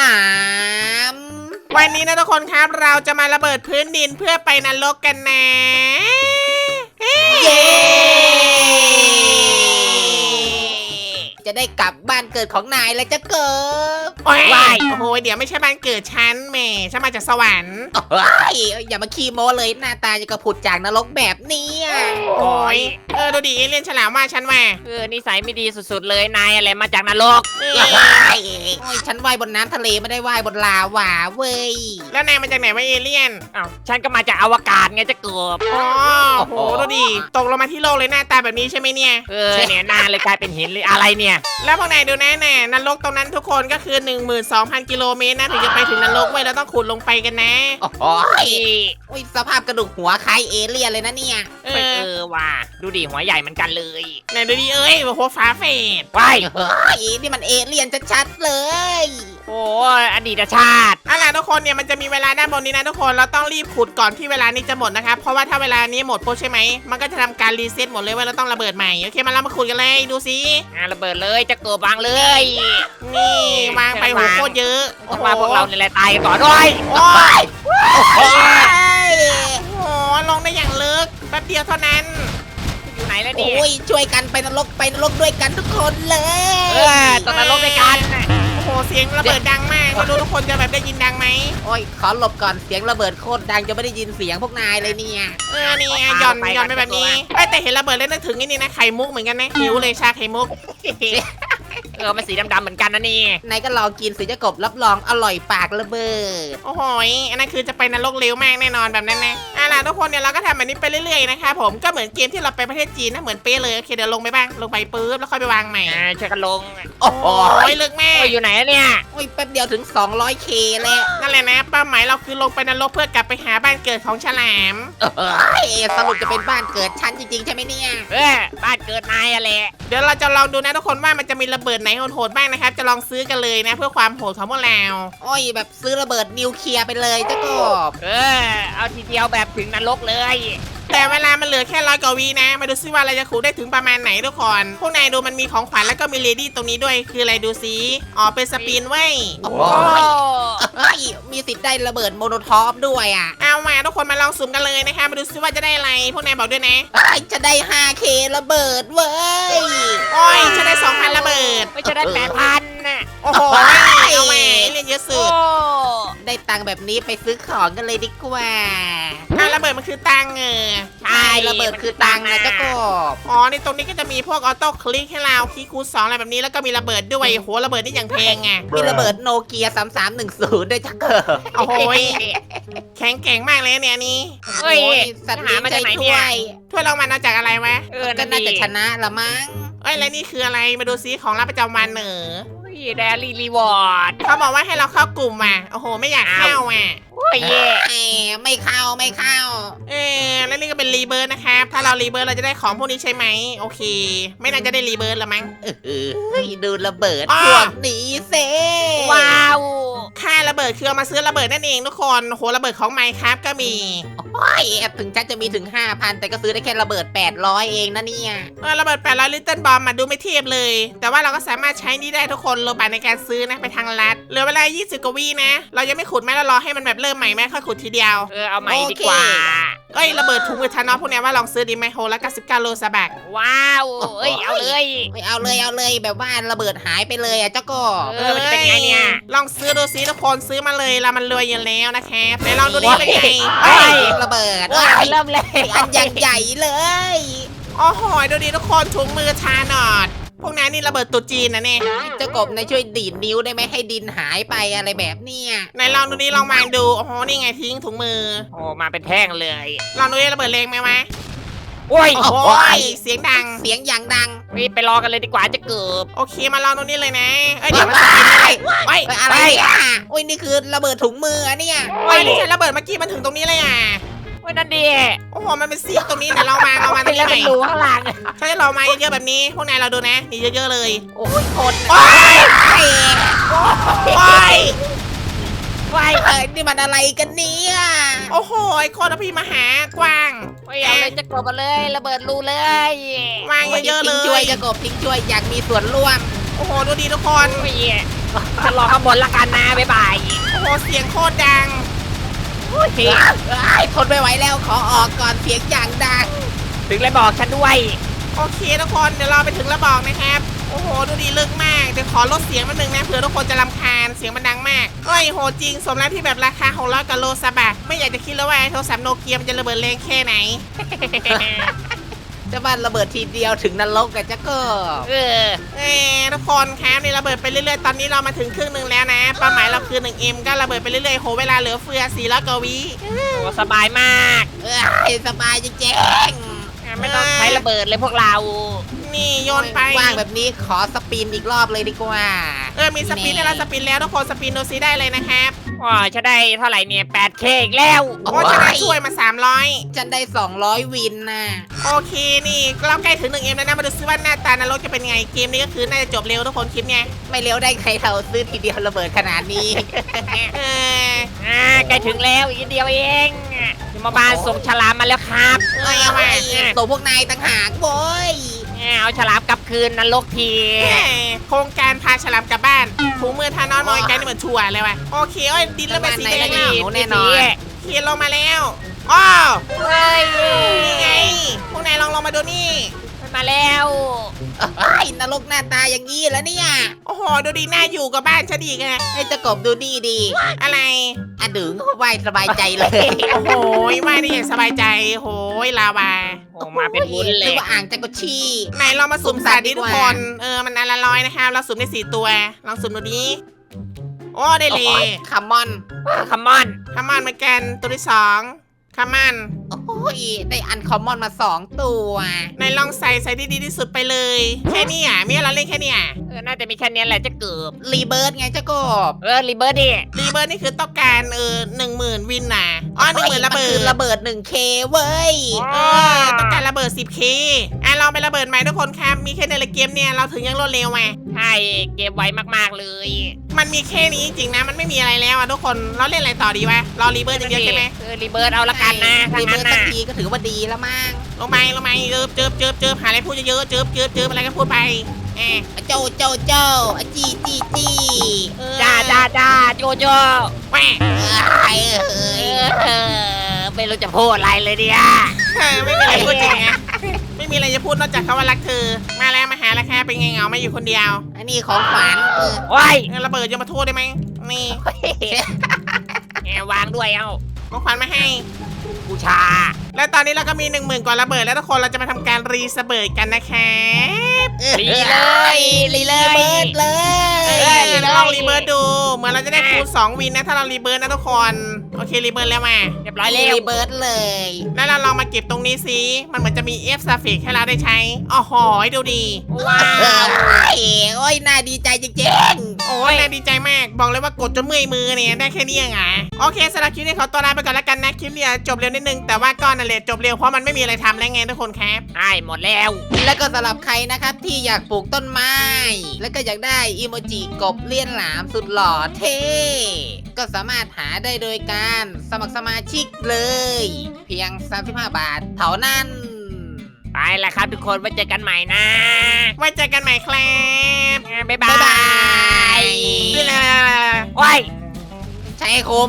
ลาม วันนี้นะทุกคนครับเราจะมาระเบิดพื้นดินเพื่อไปนรกกันนะเฮ้เย้ จะได้กลับบ้านเกิดของนายแล้วจะเกิดโอ้ยว้ายโอ้โหเดี๋ยวไม่ใช่บ้านเกิดฉันแหม่ฉันมาจากสวรรค์เฮ้ยอย่ามาขี้โม้เลยหน้าตาจะกระผุดจากนรกแบบเนี้ยโอ้ยเออดูดิเอเลี่ยนฉลามว่าฉันว่าเออนิสัยไม่ดีสุดๆเลยนายอะไรมาจากนรกเอเฮ้อยโอ้ยฉันว่ายบนน้ำทะเลไม่ได้ว่ายบนลาวาเว้ยแล้วนายมาจากไหนวะเอเลี่ยนอ้าวฉันก็มาจากอวกาศไงจะเกือบอ๋อโอ้โหดูดิตกลงมาที่โลกเลยหน้าตาแบบนี้ใช่ไหมเนี่ย เออเนี่ยหน้าเลยกลายเป็นหินเลยอะไรเนี่ยแล้วพวกนายดูนะน่ะนรกตรงนั้นทุกคนก็คือ 12,000 กิโลเมตรนะถึงจะไปถึงนรกไว้ยเราต้องขุดลงไปกันนะ โอ้โหยโอ้ยสภาพกระดูกหัวคล้ายเอเลี่ยนเลยนะเนี่ยเอเอออว่ะดูดิหัวใหญ่เหมือนกันเลยไหนดูดิเอ้ยโอ้โหฟ้าเฟดว้ายเฮ้ยนี่มันเอเลี่ยนชัดๆเลย โอ้ยอดีตชาติ เอาล่ะทุกคนเนี่ยมันจะมีเวลาด้านบนนี้นะทุกคนเราต้องรีบขุดก่อนที่เวลานี้จะหมดนะครับเพราะว่าถ้าเวลานี้หมดปุ๊บใช่ไหมมันก็จะทำการรีเซ็ตหมดเลยว่าเราต้องระเบิดใหม่โอเคมาเรามาขุดกันเลยดูสิอะระเบิดเลยจะเกือบวางเลยนี่วางไปโหโคตรเยอะต้องมาพวกเราเนี่ยแหละตายกันก่อนด้วยโอ้ยโอ้ยโอ้โหลงได้อย่างลึกแป๊บเดียวเท่านั้นอยู่ไหนแล้วเนี่ยโอ้ยช่วยกันไปนรกไปนรกด้วยกันทุกคนเลยเออตอนนรกด้วยกัน โอ้โหเสียงระเบิดดังมากไม่รู้ทุกคนจะแบบได้ยินดังไหมโอ้ยขอหลบก่อนเสียงระเบิดโคตรดังจะไม่ได้ยินเสียงพวกนายเลยเนี่ย เออนี่ไงหย่อนหย่อนไปแบบนี้เอ้ยแต่เห็นระเบิดแล้วนึกถึงไอ้นี่นะไข่มุกเหมือนกันนะหิวเลยชาไข่มุก เออมันสีดำๆเหมือนกันนะนี่นายก็ลองกินสิจะกบรับรองอร่อยปากระเบิด โอ้โหยอันนั้นคือจะไปนรกเร็วมากแน่นอนแบบนั้นนะอะล่ะทุกคนเนี่ยเราก็ทำแบบนี้ไปเรื่อยๆนะคะผมก็เหมือนเกมที่เราไปประเทศจีนนะเหมือนเป๊ะเลยโอเคเดี๋ยวลงไปบ้างลงไปปุ๊บแล้วค่อยไปวางใหม่ อ่าช่วยกันลงโอ้โหโอ้ยลึกแม่โอ้ยอยู่ไหนอะเนี่ย โอ้ยแป๊บเดียวถึง 200k แล้วนั่นแหละนะเป้าหมายเราคือลงไปนรกเพื่อกลับไปหาบ้านเกิดของฉลามเอ้ยสรุปจะเป็นบ้านเกิดฉันจริงๆใช่ไหมเนี่ย เออบ้านเกิดนายอะแหละเดี๋ยวเราจะลองดูนะทุกคนว่ามันจะมีระเบิดไหนโหดๆบ้างนะครับ จะลองซื้อกันเลยนะ เพื่อความโหดของพวกเราโอ้ยแบบซื้อระเบิดนิวเคลียร์ไปเลยเจ้ากบเออ เอาทีเดียวแบบถึงนรกเลย แต่เวลามันเหลือแค่ร้อยกว่าวีนะ มาดูซิว่าเราจะขูดได้ถึงประมาณไหนทุกคน พวกนายดูมันมีของขวัญแล้วก็มีเลดี้ตรงนี้ด้วย คืออะไรดูซิอ๋อเป็นสปินไว้ยโอ้โอ้ยเฮ้ยมีสิทธิ์ได้ระเบิดโมโนทอปด้วยอะเอามาทุกคนมาลองสุ่มกันเลยนะคะ มาดูซิว่าจะได้อะไร พวกนายบอกด้วยนะ เอ้ยจะได้ 5k ระเบิดเว้ย โอ้ยฉันได้สองพันระเบิด ไม่จะได้แปดพันน่ะ โอ้โหเอามาเล่นเยอะสุโอ้ดได้ตังค์แบบนี้ไปซื้อของกันเลยดีกว่าอะระเบิดมันคือตังค์เออใช่ระเบิดคือตังค์นะเจ้ากบอ๋อในตรงนี้ก็จะมีพวกออโต้คลิกให้เราคลิกคูณสองอะไรแบบนี้แล้วก็มีระเบิดด้วยโหระเบิดนี่อย่างเพลงไงมีระเบิดโนเกีย3310ด้วยเจ้ากบโอ้โหยแข็งแกร่งมากเลยเนี่ยอันนี้เฮ้ยโอ้ยสัตว์หาเลี้ยงมาใจจากไหนถ้เนี่วยยถ้วยรางวัลเอาจากอะไรวะเออก็นั่นน่าดิจะชนะละมั้งเอ้ยแล้วนี่คืออะไรมาดูซิของรับประจำวันเหนอ เฮ้ยแดรี่รีวอร์ดเขาบอกว่าให้เราเข้ากลุ่มอะ โอ้โห ไม่อยากเข้าอะ โอ้ยเย่แหมไม่เข้าไม่เข้า เออแล้วนี่ก็เป็นรีเบิร์ดนะครับ ถ้าเรารีเบิร์ดเราจะได้ของพวกนี้ใช่ไหม โอเค ไม่น่าจะได้รีเบิร์ดละมั้งเฮ้ยดูระเบิดอ้อพวกนี้เซ่ว้าว ค่าระเบิดคือเอามาซื้อระเบิดนั่นเองทุกคนโอ้โหระเบิดของไมค์ครับก็มี โอ้ยถึงฉันจะมีถึง 5,000 แต่ก็ซื้อได้แค่ระเบิด 800 เองนะเนี่ย เออระเบิด800ลิตเติ้ลบอมมาดูไม่เทียบเลย แต่ว่าเราก็สามารถใช้นี่ได้ทุกคนโลบัตในการซื้อนะไปทางลัดเหลือเวลา 20กว่าวินะ เรายังไม่ขุดไหมเรารอให้มันแบบเริ่มใหม่ไหมค่อยขุดทีเดียว เออเอาใหม่ดีกว่าเอ้ยระเบิดถุงมือทานอสพวกเนี้ยว่าลองซื้อดีไหมโฮละ99โลสบักว้าวเอ้ยเอาเลย ไม่เอาเลยเอาเลยแบบว่าระเบิดหายไปเลยอะเจ้าก็เออมันจะเป็นไงเนี่ย ลองซื้อดูซิทุกคนซื้อมาเลยเรามันรวยอยู่แล้วนะครับไหนลองดูดิเป็นไงเฮ้เฮ้ยยระเบิดว้าวเริ่มเลยอันยังใหญ่เลยโอ้โหดูดิทุกคนถุงมือทานอส พวกนั้นนี่ระเบิดตุดจีนนะเนี่ยเจ้ากบในายช่วยดีดนิ้วได้ไหมให้ดินหายไปอะไรแบบเนี้ยไหนลองดูดิลองวางดูโอ้โหนี่ไงทิ้งถุงมือโอ้มาเป็นแท่งเลยลองดูดิระเบิดแรงไหมวะโอ้ยโอ้ยเสียงดังเสียงอย่างดังเฮ้ยไปรอกันเลยดีกว่าจะเกือบโอเคมาลองตรงนี้เลยนะเอ้ยเดี๋ยวมันจะกินอะไรเอ้ยเฮ้ยอะไรอะโอ้ยนี่คือระเบิดถุงมืออะเนี่ยเอ้ยนี่ใช่ระเบิดเมื่อกี้มันถึงตรงนี้เลยอะ โอ้ยนั่นดีโอ้โห มันเป็นเสียงตรงนี้เดี๋ยวเรามาเรามาตรเป็งนนี้แล้วใหเป็ม่นรูข้างล่างใช่เรามาเยอะๆแบบนี้ พวกนายเราดูนะนี่เยอะๆเลย โอ้ยคนโอ้ยเอ้ยโอ้ยไว้เอ้ยนี่มันอะไรกันเนี่ยโอ้โหโคตรพี่มหากว้างโอ้ยเอาเลยจะเกือบมาเลยระเบิดรูเลยวางเยอะๆเลทิ้งช่วยย จะกบทิ้งช่วยอยากมีส่วนร่วม โอ้โห ดูดีทุกคน โอ้ยฉันรอข้างบนละกันนะบ๊ายบาย โอ้โห เสียงโคตรดัง โอเคไอ้ยทนไม่ไหวแล้วขอออกก่อนเสียงอย่างดังถึงเลยบอกฉันด้วย โอเคทุกคนเดี๋ยวเราไปถึงแล้วบอกนะครับ โอ้โหดูดีลึกมาก เดี๋ยวขอลดเสียงมันหนึ่งนะเผื่อทุกคนจะรำคาญเสียงมันดังมากเอ้ยโหจริงสมแล้วที่แบบราคาของร้อยกับโลซาบะไม่อยากจะคิดแล้วว่าไอ้โทรศัพท์โนเกียมันจะระเบิดแรงแค่ไหน จะบ้านระเบิดทีเดียวถึงนรกกันจะก็เออ เอ้ยทุกคนครับนี่ระเบิดไปเรื่อยๆ ตอนนี้เรามาถึงครึ่งหนึ่งแล้วนะ เป้าหมายเราคือ 1M ก็ระเบิดไปเรื่อยๆโหเวลาเหลือเฟือ4แล้วกว่าวิโอ้สบายมากเอ้ยสบายจริงอะไม่ต้องใช้ระเบิดเลยพวกเรานี่ๆโยนไป ว่างแบบนี้ขอสปินอีกรอบเลยดีกว่า เออมีสปินให้เราสปินแล้วทุกคนสปินดูซิได้เลยนะครับ อ๋อฉันได้เท่าไหร่เนี่ย 8K อีกแล้วโอ้โอ้จะได้ช่วยมา 300 ฉันได้ 200 วินนะโอเคนี่เราใกล้ถึง 1M แล้วนะ มาดูซิว่าหน้าตานรกจะเป็นไง เกมนี้ก็คือน่าจะจบเร็วทุกคนคลิปเนี้ยไม่เร็วได้ใครเราซื้อทีเดียวระเบิดขนาดนี้ เอออ่าใกล้ถึงแล้วอีกนิดเดียวเองยมบาลส่งฉลามมาแล้วครับเอ้ยเอามาตัวพวกนายต่างหากโว้ยอ่า เอาฉลามกลับคืนนรกที แหม่โครงการพาฉลามกลับบ้านถูมือทานอนมอยกันนี่เหมือนชัวร์เลยว่ะโอเคเอ้ยดินแล้วเป็นสีแดงแล้แล้ววก็แน่นอน เขียนลงมาแล้วอ้าวเฮ้ยนี่ไงพวกนายลองลงมาดูนี่มาแล้ว ไอ้ยนรกหน้าตาอย่างนี้แล้วเนี่ย โอ้โห ดูดีน่าอยู่กับบ้านฉันดีไงไอ้เจะกบดูนี่ดีอะไร อะดึงไหวสบายใจเลย โอ้โหว่าได้อย่างสบายใจโหยลาวา โอ้มาเป็นวุ้นเลนึยกว่าอ่างจักรชีไหนลองมาสุ่มสัตว์ดิสุ่ทุมกสัตว์ดีคกว่านเออ มันอันละร้อยนะครับ เราสุ่มได้สี่ตัว ลองสุ่มดูดิโอ้ ได้เลยคัมมอนคัมมอน คามอนเหมือนกันตัวที่สองคามอนโอ้ยได้อันคอมมอนมาสองตัวไหนลองใส่ใส่ได้ดีที่สุดไปเลย แค่นี้อะมีให้เราเล่นแค่นี้อะเออ น่าจะมีแค่นี้แหละจะเกือบ รีเบิร์ดไงเจ้ากบเออรีเบิร์ดดิ รีเบิร์ดนี่คือต้องการเออหนึ่งหมื่นวินน่ะอ๋อหนึ่งหมื่นระเบิมัคือดระเบิด 1K เว้ยเออต้องการระเบิ ด 10k อะลองไประเบิดใหม่ทุกคนครับ มีแค่ในละเกมเนี่ยเราถึงยังรวดเร็วไงใช่เกมไวมากๆเลย มันมีแค่นี้จริงๆนะ มันไม่มีอะไรแล้วอะทุกคนเราเล่นอะไรต่อดีวะรอรีเบิร์ดอย่างเดียวใช่ไหมเออรีเบิร์ดเอาละกันนะถ้ารีเบิงั้ร์นดสักนะทีก็ถือว่าดีแล้วมั้งลงไปลงไปเจิบเจิบเจิบเจิบหาอะไรพูดเยอะๆเจิบเจิบเจิบอะไรก็พูดไปแอบโจโจโจอะจีจีจีเออจ้าจ้าจ้าโจโจแหว่ไอ้เอ้เอยอ ไม่รู้จะพูดอะไรเลยเนี่ยเออไม่มีอะไรพูดจริงนะไม่มีอะไรจะพูดนอกจากคำว่ารักเธอ มาแล้วมาหาแล้วค่ะเป็นไงเหงาไม่อยู่คนเดียวอันนี้ของขวัญเออโอ้ยเออระเบิดจะมาโทษได้ไหมนี่แหมวางด้วยเอ้าของขวัญมาให้ บูชา และตอนนี้เราก็มีหนึ่งหมื่นกว่าระเบิดแล้วทุกคนเราจะมาทำการรีสเบิดกันนะครับรีเลยรีเลรีเบิยร์ดเลเอย อลองรีเบิร์ดดู เหมือนเราจะได้คูณ2วินนะถ้าเรารีเบิร์ดนะทุกคน โอเครีเบิร์ดแล้วมาเรียบร้อยแล้วรีเบิร์ดเลย แล้วเราลองมาเก็บตรงนี้สิมันเหมือนจะมี F ซาฟิกให้เราได้ใช้อ๋อหอยดูดีว้าเออวโอ้ยโอ้ยน่าดีใจจริงโอ้ยน่าดีใจมากบอกเลยว่ากดจนเมื่อยมือเนี่ยได้แค่นี้เองอะโอเคสำหรับคลิปนี้ขอตัวลาไปก่อนแล้วกันนะคลิปเนี่ยจบเร็วนิดนึงแต่ว่าก็นั่นแหละจบเร็วเพราะมันไม่มีอะไรทำแล้วไงทุกคนครับใช่หมดแล้วๆแล้วก็สำหรับใครนะครับที่อยากปลูกต้นไม้ แล้วก็อยากได้อีโมจิกบเลี่ยนหลามสุดหล่อเท่ก็สามารถหาได้โดยการสมัครสมาชิกเลย เพียง 35 บาท เท่านั้น ไปแล้วครับทุกคนไว้เจอกันใหม่นะไว้เจอกันใหม่ครับบ๊ายบาบ๊ายบายยนี่แหละโอ้ย ใช้ให้คุ้ม